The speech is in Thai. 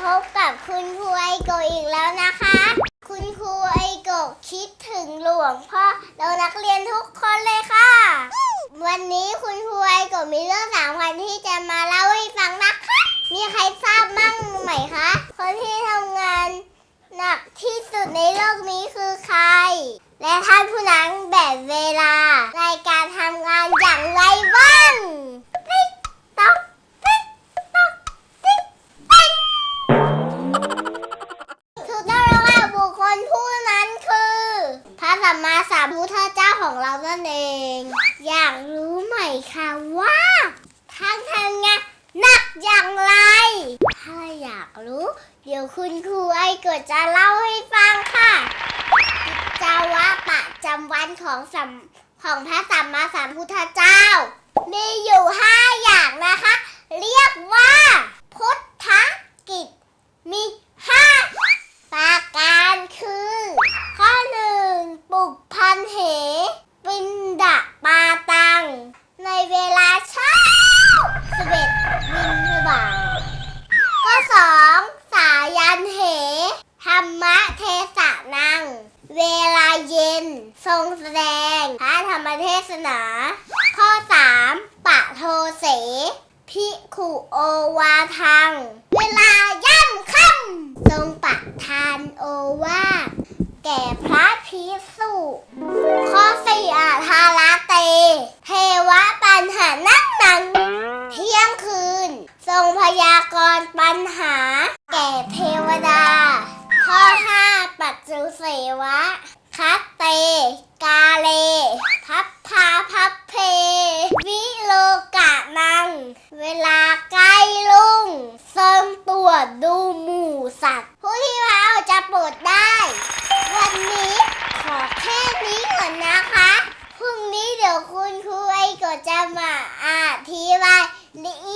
พบกับคุณครูไอโกอีกแล้วนะคะ คุณครูไอโกคิดถึงหลวงพ่อเรานักเรียนทุกคนเลยค่ะ วันนี้คุณครูไอโกมีเรื่องสามพันที่จะมาเล่าให้ฟังนะคะ มีใครทราบมั่งไหมคะ คนที่ทำงานหนักที่สุดในโลกนี้คือใคร และท่านผู้นั้นแบ่งเวลา สัมมาสัมพุทธเจ้าของเรานั่นเอง อยากรู้ไหมคะว่าท่านทำงานหนักอย่างไร ถ้าอยากรู้ เดี๋ยวคุณครูไอ้กดจะเล่าให้ฟังค่ะจาวะประจำวันของสัมของพระสัมมาสัมพุทธเจ้า มีอยู่ห้าอย่างนะคะ เรียกว่าพุทธ นา ข้อ 3 ปะโทเส พิขุโอวาทัง เวลาย่ำค่ำทรงปะทานโอวาแก่พระพิสุข้อสี่อาทาราเต เทวะปัญหานักนัง เที่ยงคืน ทรงพยากรณ์ปัญหา แก่เทวดา ข้อห้าปัจจุเสวะ คัตเต กาเล วดดูหมูสัตว์ ผู้ที่เราจะปวดได้ วันนี้ขอแค่นี้ก่อนนะคะ พรุ่งนี้เดี๋ยวคุณครูไอ้ก็จะมาอธิบายละเอีย